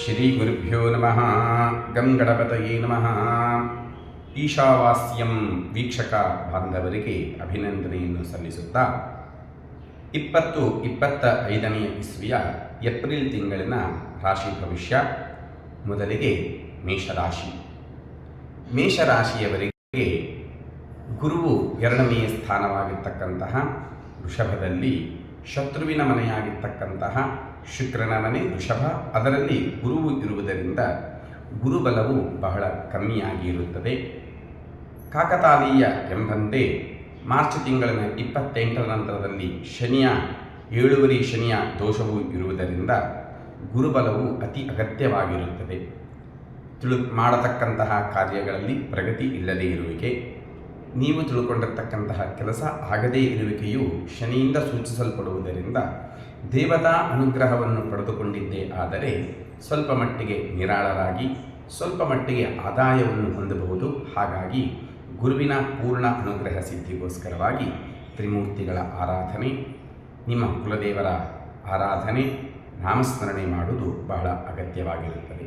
ಶ್ರೀ ಗುರುಭ್ಯೋ ನಮಃ ಗಂಗಣಪತಯೇ ನಮಃ ಈಶಾವಾಸ್ಯಂ ವೀಕ್ಷಕ ಬಾಂಧವರಿಗೆ ಅಭಿನಂದನೆಯನ್ನು ಸಲ್ಲಿಸುತ್ತಾ, ಇಪ್ಪತ್ತು ಇಪ್ಪತ್ತ ಐದನೆಯ ಇಸ್ವಿಯ ಏಪ್ರಿಲ್ ತಿಂಗಳಿನ ರಾಶಿ ಭವಿಷ್ಯ ಮೊದಲಿಗೆ ಮೇಷರಾಶಿ. ಮೇಷರಾಶಿಯವರಿಗೆ ಗುರುವು ಎರಡನೆಯ ಸ್ಥಾನವಾಗಿರ್ತಕ್ಕಂತಹ ವೃಷಭದಲ್ಲಿ ಶತ್ರುವಿನ ಮನೆಯಾಗಿರ್ತಕ್ಕಂತಹ ಶುಕ್ರನ ಮನೆ ವೃಷಭ. ಅದರಲ್ಲಿ ಗುರುವು ಇರುವುದರಿಂದ ಗುರುಬಲವು ಬಹಳ ಕಮ್ಮಿಯಾಗಿ ಇರುತ್ತದೆ. ಕಾಕತಾಲೀಯ ಎಂಬಂತೆ ಮಾರ್ಚ್ ತಿಂಗಳಿನ ಇಪ್ಪತ್ತೆಂಟರ ನಂತರದಲ್ಲಿ ಶನಿಯ, ಏಳುವರಿ ಶನಿಯ ದೋಷವು ಇರುವುದರಿಂದ ಗುರುಬಲವು ಅತಿ ಅಗತ್ಯವಾಗಿರುತ್ತದೆ. ತಿಳು, ಮಾಡತಕ್ಕಂತಹ ಕಾರ್ಯಗಳಲ್ಲಿ ಪ್ರಗತಿ ಇಲ್ಲದೇ ಇರುವಿಕೆ. ನೀವು ತಿಳ್ಕೊಂಡಿರ್ತಕ್ಕಂತಹ ಕೆಲಸ ಆಗದೇ ಇರುವಿಕೆಯು ಶನಿಯಿಂದ ಸೂಚಿಸಲ್ಪಡುವುದರಿಂದ ದೇವತಾ ಅನುಗ್ರಹವನ್ನು ಪಡೆದುಕೊಂಡಿದ್ದೇ ಆದರೆ ಸ್ವಲ್ಪ ಮಟ್ಟಿಗೆ ನಿರಾಳರಾಗಿ, ಸ್ವಲ್ಪ ಮಟ್ಟಿಗೆ ಆದಾಯವನ್ನು ಹೊಂದಬಹುದು. ಹಾಗಾಗಿ ಗುರುವಿನ ಪೂರ್ಣ ಅನುಗ್ರಹ ಸಿದ್ಧಿಗೋಸ್ಕರವಾಗಿ ತ್ರಿಮೂರ್ತಿಗಳ ಆರಾಧನೆ, ನಿಮ್ಮ ಕುಲದೇವರ ಆರಾಧನೆ, ನಾಮಸ್ಮರಣೆ ಮಾಡುವುದು ಬಹಳ ಅಗತ್ಯವಾಗಿರುತ್ತದೆ.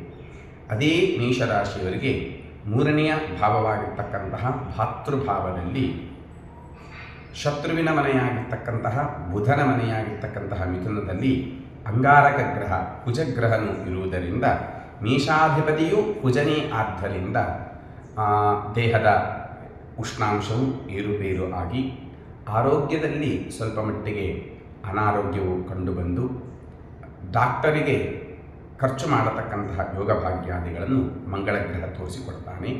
ಅದೇ ಮೇಷರಾಶಿಯವರಿಗೆ ಮೂರನೆಯ ಭಾವವಾಗಿರ್ತಕ್ಕಂತಹ ಭಾತೃಭಾವದಲ್ಲಿ ಶತ್ರುವಿನ ಮನೆಯಾಗಿರ್ತಕ್ಕಂತಹ ಬುಧನ ಮನೆಯಾಗಿರ್ತಕ್ಕಂತಹ ಮಿಥುನದಲ್ಲಿ ಅಂಗಾರಕ ಗ್ರಹ ಕುಜಗ್ರಹನು ಇರುವುದರಿಂದ ಮೇಷಾಧಿಪತಿಯು ಕುಜನೇ ಆದ್ದರಿಂದ ದೇಹದ ಉಷ್ಣಾಂಶವು ಏರುಪೇರು ಆಗಿ ಆರೋಗ್ಯದಲ್ಲಿ ಸ್ವಲ್ಪ ಮಟ್ಟಿಗೆ ಅನಾರೋಗ್ಯವು ಕಂಡುಬಂದು ಡಾಕ್ಟರಿಗೆ ಖರ್ಚು ಮಾಡತಕ್ಕಂತಹ ಯೋಗಭಾಗ್ಯಾದಿಗಳನ್ನು ಮಂಗಳ ಗ್ರಹ ತೋರಿಸಿಕೊಡ್ತಾನೆ.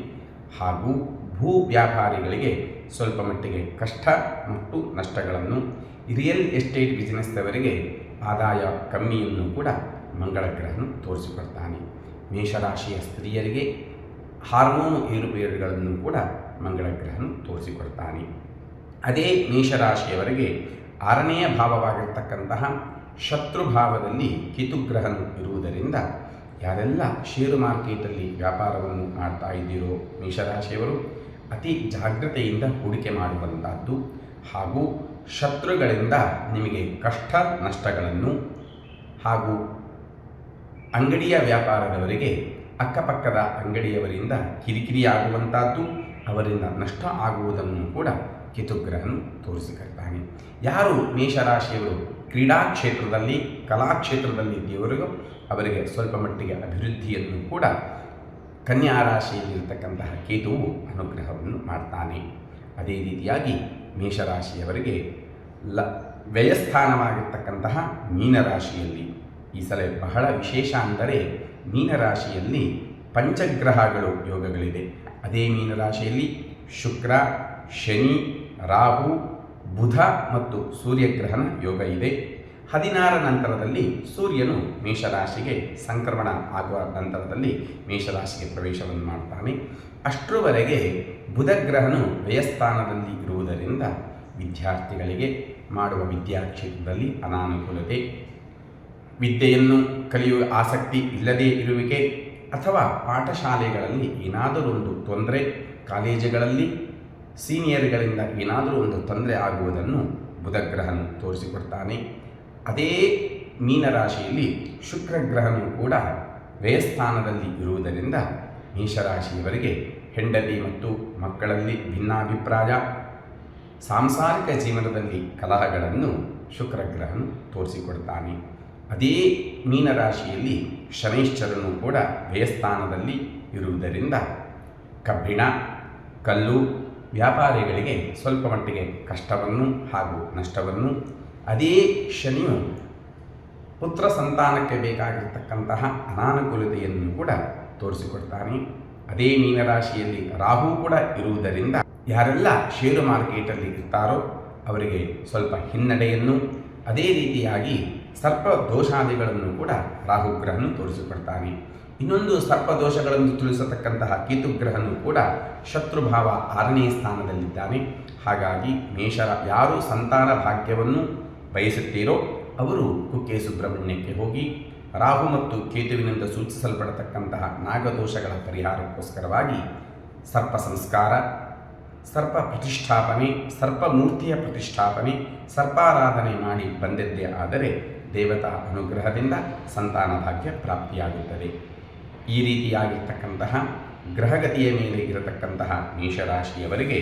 ಹಾಗೂ ಭೂ ವ್ಯಾಪಾರಿಗಳಿಗೆ ಸ್ವಲ್ಪ ಮಟ್ಟಿಗೆ ಕಷ್ಟ ಮತ್ತು ನಷ್ಟಗಳನ್ನು ರಿಯಲ್ ಎಸ್ಟೇಟ್ ಬಿಸಿನೆಸ್ದವರಿಗೆ ಆದಾಯ ಕಮ್ಮಿಯನ್ನು ಕೂಡ ಮಂಗಳ ಗ್ರಹನು ತೋರಿಸಿಕೊಡ್ತಾನೆ. ಮೇಷರಾಶಿಯ ಸ್ತ್ರೀಯರಿಗೆ ಹಾರ್ಮೋನು ಏರುಪೇರುಗಳನ್ನು ಕೂಡ ಮಂಗಳ ಗ್ರಹನು ತೋರಿಸಿಕೊಡ್ತಾನೆ. ಅದೇ ಮೇಷರಾಶಿಯವರಿಗೆ ಆರನೆಯ ಭಾವವಾಗಿರ್ತಕ್ಕಂತಹ ಶತ್ರುಭಾವದಲ್ಲಿ ಹಿತುಗ್ರಹನು ಇರುವುದರಿಂದ ಯಾರೆಲ್ಲ ಷೇರು ಮಾರ್ಕೆಟಲ್ಲಿ ವ್ಯಾಪಾರವನ್ನು ಮಾಡ್ತಾ ಇದ್ದೀರೋ ಮೇಷರಾಶಿಯವರು ಅತಿ ಜಾಗ್ರತೆಯಿಂದ ಹೂಡಿಕೆ ಮಾಡುವಂಥದ್ದು ಹಾಗೂ ಶತ್ರುಗಳಿಂದ ನಿಮಗೆ ಕಷ್ಟ ನಷ್ಟಗಳನ್ನು ಹಾಗೂ ಅಂಗಡಿಯ ವ್ಯಾಪಾರದವರಿಗೆ ಅಕ್ಕಪಕ್ಕದ ಅಂಗಡಿಯವರಿಂದ ಕಿರಿಕಿರಿಯಾಗುವಂಥದ್ದು ಅವರಿಂದ ನಷ್ಟ ಆಗುವುದನ್ನು ಕೂಡ ಕೇತುಗ್ರಹನು ತೋರಿಸಿಕೊಡ್ತಾನೆ ಯಾರು ಮೇಷರಾಶಿಯವರು ಕ್ರೀಡಾ ಕ್ಷೇತ್ರದಲ್ಲಿ ಕಲಾಕ್ಷೇತ್ರದಲ್ಲಿ ಇದ್ದವರಿಗೂ ಅವರಿಗೆ ಸ್ವಲ್ಪ ಮಟ್ಟಿಗೆ ಅಭಿವೃದ್ಧಿಯನ್ನು ಕೂಡ ಕನ್ಯಾ ರಾಶಿಯಲ್ಲಿರ್ತಕ್ಕಂತಹ ಕೇತುವು ಅನುಗ್ರಹವನ್ನು ಮಾಡ್ತಾನೆ. ಅದೇ ರೀತಿಯಾಗಿ ಮೇಷರಾಶಿಯವರಿಗೆ ಲ ವ್ಯಯಸ್ಥಾನವಾಗಿರ್ತಕ್ಕಂತಹ ಮೀನರಾಶಿಯಲ್ಲಿ ಈ ಸಲ ಬಹಳ ವಿಶೇಷ ಅಂದರೆ ಮೀನರಾಶಿಯಲ್ಲಿ ಪಂಚಗ್ರಹಗಳು ಯೋಗಗಳಿದೆ. ಅದೇ ಮೀನರಾಶಿಯಲ್ಲಿ ಶುಕ್ರ ಶನಿ, ರಾಹು, ಬುಧ ಮತ್ತು ಸೂರ್ಯಗ್ರಹಣ ಯೋಗ ಇದೆ. ಹದಿನಾರ ನಂತರದಲ್ಲಿ ಸೂರ್ಯನು ಮೇಷರಾಶಿಗೆ ಸಂಕ್ರಮಣ ಆಗುವ ನಂತರದಲ್ಲಿ ಮೇಷರಾಶಿಗೆ ಪ್ರವೇಶವನ್ನು ಮಾಡ್ತಾನೆ. ಅಷ್ಟರವರೆಗೆ ಬುಧಗ್ರಹನು ವ್ಯಯಸ್ಥಾನದಲ್ಲಿ ಇರುವುದರಿಂದ ವಿದ್ಯಾರ್ಥಿಗಳಿಗೆ ಮಾಡುವ ವಿದ್ಯಾಕ್ಷೇತ್ರದಲ್ಲಿ ಅನಾನುಕೂಲತೆ. ವಿದ್ಯೆಯನ್ನು ಕಲಿಯುವ ಆಸಕ್ತಿ ಇಲ್ಲದೇ ಇರುವಿಕೆ ಅಥವಾ ಪಾಠಶಾಲೆಗಳಲ್ಲಿ ಏನಾದರೂ ಒಂದು ತೊಂದರೆ ಕಾಲೇಜುಗಳಲ್ಲಿ ಸೀನಿಯರ್ಗಳಿಂದ ಏನಾದರೂ ಒಂದು ತೊಂದರೆ ಆಗುವುದನ್ನು ಬುಧಗ್ರಹನು ತೋರಿಸಿಕೊಡ್ತಾನೆ. ಅದೇ ಮೀನರಾಶಿಯಲ್ಲಿ ಶುಕ್ರಗ್ರಹನು ಕೂಡ ವ್ಯಯಸ್ಥಾನದಲ್ಲಿ ಇರುವುದರಿಂದ ಮೇಷರಾಶಿಯವರಿಗೆ ಹೆಂಡತಿ ಮತ್ತು ಮಕ್ಕಳಲ್ಲಿ ಭಿನ್ನಾಭಿಪ್ರಾಯ. ಸಾಂಸಾರಿಕ ಜೀವನದಲ್ಲಿ ಕಲಹಗಳನ್ನು ಶುಕ್ರಗ್ರಹನು ತೋರಿಸಿಕೊಡ್ತಾನೆ. ಅದೇ ಮೀನರಾಶಿಯಲ್ಲಿ ಶನೈಶ್ಚರನು ಕೂಡ ವ್ಯಯಸ್ಥಾನದಲ್ಲಿ ಇರುವುದರಿಂದ ಕಬ್ಬಿಣ, ಕಲ್ಲು ವ್ಯಾಪಾರಿಗಳಿಗೆ ಸ್ವಲ್ಪ ಮಟ್ಟಿಗೆ ಕಷ್ಟವನ್ನು ಹಾಗೂ ನಷ್ಟವನ್ನು ಅದೇ ಶನಿಯು ಪುತ್ರ ಸಂತಾನಕ್ಕೆ ಬೇಕಾಗಿರ್ತಕ್ಕಂತಹ ಅನಾನುಕೂಲತೆಯನ್ನು ಕೂಡ ತೋರಿಸಿಕೊಡ್ತಾನೆ. ಅದೇ ಮೀನರಾಶಿಯಲ್ಲಿ ರಾಹು ಕೂಡ ಇರುವುದರಿಂದ ಯಾರೆಲ್ಲ ಷೇರು ಮಾರ್ಕೆಟಲ್ಲಿ ಇರ್ತಾರೋ ಅವರಿಗೆ ಸ್ವಲ್ಪ ಹಿನ್ನಡೆಯನ್ನು ಅದೇ ರೀತಿಯಾಗಿ ಸರ್ಪ ದೋಷಾದಿಗಳನ್ನು ಕೂಡ ರಾಹುಗ್ರಹನು ತೋರಿಸಿಕೊಡ್ತಾನೆ. ಇನ್ನೊಂದು ಸರ್ಪ ದೋಷಗಳನ್ನು ತಿಳಿಸತಕ್ಕಂತಹ ಕೇತುಗ್ರಹನು ಕೂಡ ಶತ್ರುಭಾವ ಆರನೇ ಸ್ಥಾನದಲ್ಲಿದ್ದಾನೆ. ಹಾಗಾಗಿ ಮೇಷರ ಯಾರು ಸಂತಾನ ಭಾಗ್ಯವನ್ನು ಬಯಸುತ್ತೀರೋ ಅವರು ಕುಕ್ಕೆ ಸುಬ್ರಹ್ಮಣ್ಯಕ್ಕೆ ಹೋಗಿ ರಾಹು ಮತ್ತು ಕೇತುವಿನಿಂದ ಸೂಚಿಸಲ್ಪಡತಕ್ಕಂತಹ ನಾಗದೋಷಗಳ ಪರಿಹಾರಕ್ಕೋಸ್ಕರವಾಗಿ ಸರ್ಪ ಸಂಸ್ಕಾರ, ಸರ್ಪ ಪ್ರತಿಷ್ಠಾಪನೆ, ಸರ್ಪ ಮೂರ್ತಿಯ ಪ್ರತಿಷ್ಠಾಪನೆ, ಸರ್ಪಾರಾಧನೆ ಮಾಡಿ ಬಂದದ್ದೇ ಆದರೆ ದೇವತಾ ಅನುಗ್ರಹದಿಂದ ಸಂತಾನ ಭಾಗ್ಯ ಪ್ರಾಪ್ತಿಯಾಗುತ್ತದೆ. ಈ ರೀತಿಯಾಗಿರ್ತಕ್ಕಂತಹ ಗ್ರಹಗತಿಯ ಮೇಲೆ ಇರತಕ್ಕಂತಹ ಮೇಷರಾಶಿಯವರಿಗೆ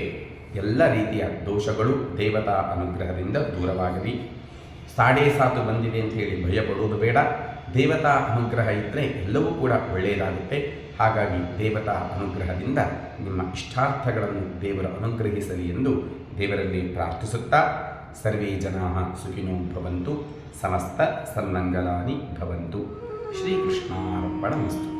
ಎಲ್ಲ ರೀತಿಯ ದೋಷಗಳು ದೇವತಾ ಅನುಗ್ರಹದಿಂದ ದೂರವಾಗಲಿ. ಸಾಡೇ ಸಾತು ಬಂದಿದೆ ಅಂತ ಹೇಳಿ ಭಯಪಡುವುದು ಬೇಡ. ದೇವತಾ ಅನುಗ್ರಹ ಇದ್ದರೆ ಎಲ್ಲವೂ ಕೂಡ ಒಳ್ಳೆಯದಾಗುತ್ತೆ. ಹಾಗಾಗಿ ದೇವತಾ ಅನುಗ್ರಹದಿಂದ ನಿಮ್ಮ ಇಷ್ಟಾರ್ಥಗಳನ್ನು ದೇವರು ಅನುಗ್ರಹಿಸಲಿ ಎಂದು ದೇವರಲ್ಲಿ ಪ್ರಾರ್ಥಿಸುತ್ತಾ సర్వే జనా సుఖినో భవంతు సమస్త సన్మంగళాని భవంతు. శ్రీకృష్ణార్పణమస్తు.